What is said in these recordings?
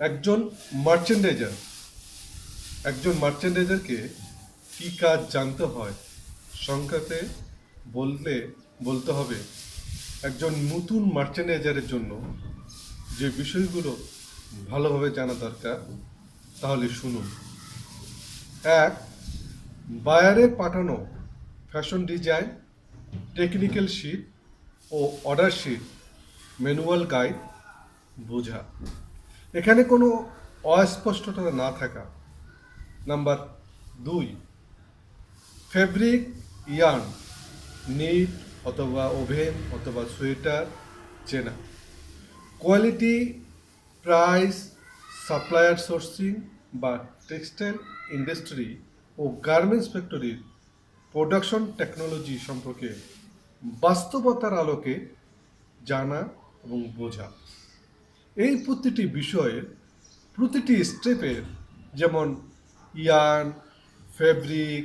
একজন মার্চেন্ডাইজার একজন মার্চেন্ডাইজারকে কী কাজ জানতে হয়? সংখ্যাতে বললে, বলতে হবে, একজন নতুন মার্চেন্ডাইজারের জন্য যে বিষয়গুলো ভালোভাবে জানা দরকার, তাহলে শুনুন। এক, বায়ারে পাঠানো ফ্যাশন ডিজাইন টেকনিক্যাল শিট ও অর্ডার শিট ম্যানুয়াল গাইড বোঝা। এখানে কোনো অস্পষ্টতা না থাকা। নাম্বার দুই, ফেব্রিক ইয়ার্ন, নিট অথবা ওভেন অথবা সোয়েটার চেনা। কোয়ালিটি, প্রাইস, সাপ্লায়ার সোর্সিং বা টেক্সটাইল ইন্ডাস্ট্রি ও গার্মেন্টস ফ্যাক্টরির প্রোডাকশন টেকনোলজি সম্পর্কে বাস্তবতার আলোকে জানা এবং বোঝা। এই প্রতিটি বিষয়ের প্রতিটি স্টেপের যেমন ইয়ার্ন ফেব্রিক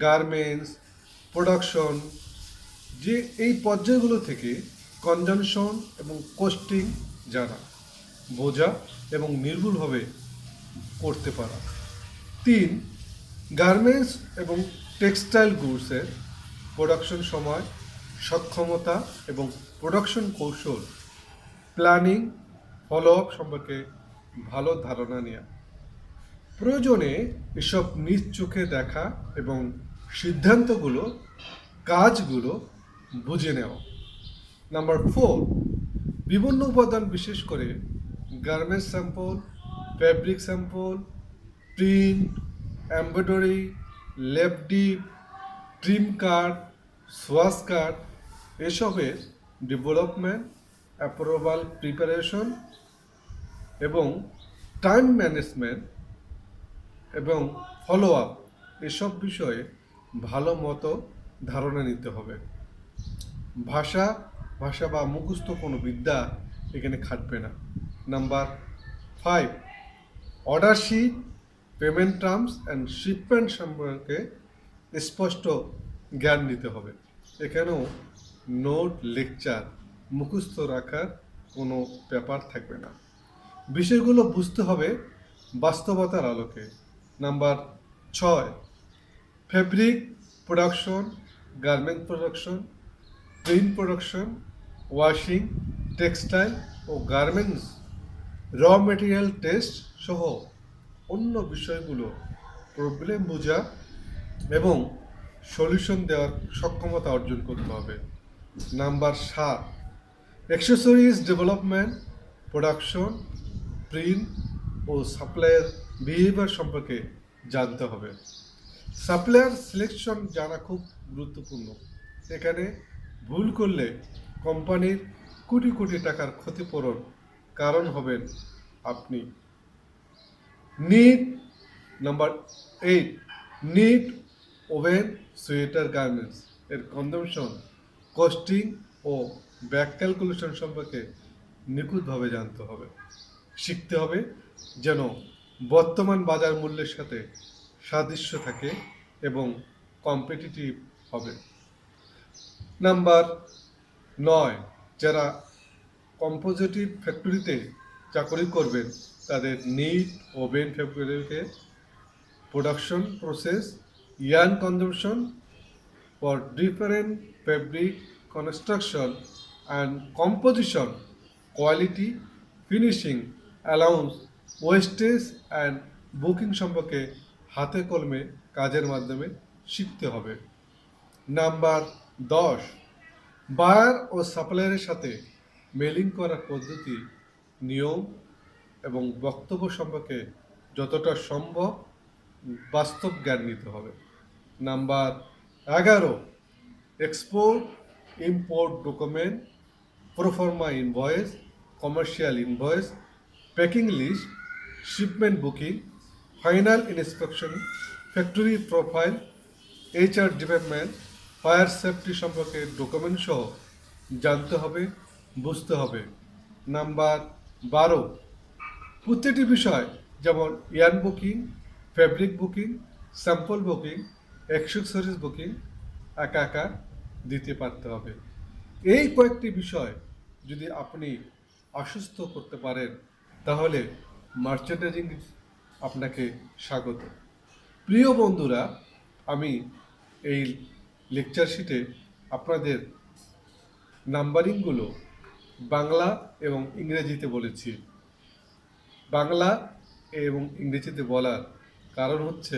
গার্মেন্টস প্রোডাকশন যে এই পর্যায়গুলো থেকে কনজামশন এবং কোস্টিং জানা, বোঝা এবং নির্ভুলভাবে করতে পারা। তিন গার্মেন্টস এবং টেক্সটাইল গুডসের প্রোডাকশন সময়, সক্ষমতা এবং প্রোডাকশন কৌশল প্ল্যানিং ফলো আপ সম্পর্কে ভালো ধারণা নেওয়া প্রয়োজনে এসব নিজ চোখে দেখা এবং সিদ্ধান্তগুলো, কাজগুলো বুঝে নেওয়া। নাম্বার ফোর, বিভিন্ন উপাদান বিশেষ করে garments sample fabric sample print embroidery lab dip trim card swatch card, এসবের ডেভেলপমেন্ট, অ্যাপ্রুভাল, প্রিপারেশন এবং টাইম ম্যানেজমেন্ট এবং ফলো আপ এসব বিষয়ে ভালো মতো ধারণা নিতে হবে। ভাষা ভাষা বা মুখস্থ কোনো বিদ্যা এখানে খাটবে না। Number five order sheet payment terms and shipment সম্পর্কে স্পষ্ট জ্ঞান নিতে হবে। এখানেও নোট লেকচার মুখস্থ রাখার কোনো ব্যাপার থাকবে না। বিষয়গুলো বুঝতে হবে বাস্তবতার আলোকে। নাম্বার ছয়, fabric production, garment production, print production, washing, textile ও গার্মেন্টস, র মেটেরিয়াল টেস্ট সহ অন্য বিষয়গুলো প্রবলেম বোঝা এবং সলিউশন দেওয়ার সক্ষমতা অর্জন করতে হবে। নাম্বার সাত অ্যাক্সেসরিজ ডেভেলপমেন্ট প্রোডাকশন প্রিন্ট ও সাপ্লাইয়ের বিহেভিয়ার সম্পর্কে জানতে হবে। সাপ্লায়ার সিলেকশন জানা খুব গুরুত্বপূর্ণ। এখানে ভুল করলে কোম্পানির কোটি কোটি টাকার ক্ষতিপূরণ কারণ হবেন আপনি। Knit number eight knit woven sweater garments এর কনজামশন কস্টিং ও ব্যাক ক্যালকুলেশন সম্পর্কে নিখুঁতভাবে জানতে হবে। শিখতে হবে যেন বর্তমান বাজার মূল্যের সাথে সাদৃশ্য থাকে এবং কম্পিটিটিভ হবে। নাম্বার নয়, যারা কম্পোজিটিভ ফ্যাক্টরিতে চাকরি করবেন, তাদের নিট ওভেন ফ্যাক্টরিতে production process yarn consumption for different fabric construction and composition quality finishing allowance, wastage and booking সম্পর্কে হাতে কলমে কাজের মাধ্যমে শিখতে হবে। নাম্বার দশ, বায়ার ও সাপ্লায়ারের সাথে মেলিং করার পদ্ধতি, নিয়ম এবং বক্তব্য সম্পর্কে যতটা সম্ভব বাস্তব জ্ঞান নিতে হবে। নাম্বার এগারো export import document proforma invoice commercial invoice packing list shipment booking final inspection factory profile HR department fire safety সম্পর্কে ডকুমেন্ট সহ জানতে হবে, বুঝতে হবে। নাম্বার বারো। প্রতিটি বিষয় যেমন yarn booking fabric booking sample booking accessories booking একা একা দিতে পারতে হবে। এই কয়েকটি বিষয় যদি আপনি আশ্বস্ত করতে পারেন তাহলে মার্চেন্ডাইজিং আপনাকে স্বাগত। প্রিয় বন্ধুরা, আমি এই লেকচার শিটে আপনাদের নাম্বারিংগুলো বাংলা এবং ইংরেজিতে বলেছি। বাংলা এবং ইংরেজিতে বলার কারণ হচ্ছে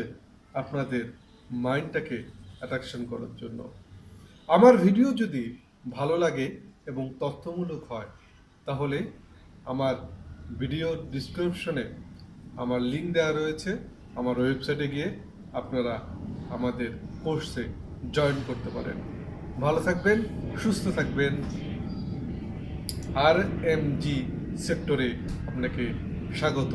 আপনাদের মাইন্ডটাকে অ্যাট্রাকশন করার জন্য। আমার ভিডিও যদি ভালো লাগে এবং তথ্যমূলক হয়, তাহলে আমার ভিডিও ডিসক্রিপশনে আমার লিঙ্ক দেওয়া রয়েছে। আমার ওয়েবসাইটে গিয়ে আপনারা আমাদের কোর্সে জয়েন করতে পারেন। ভালো থাকবেন, সুস্থ থাকবেন। আর এম জি সেক্টরে আপনাকে স্বাগত।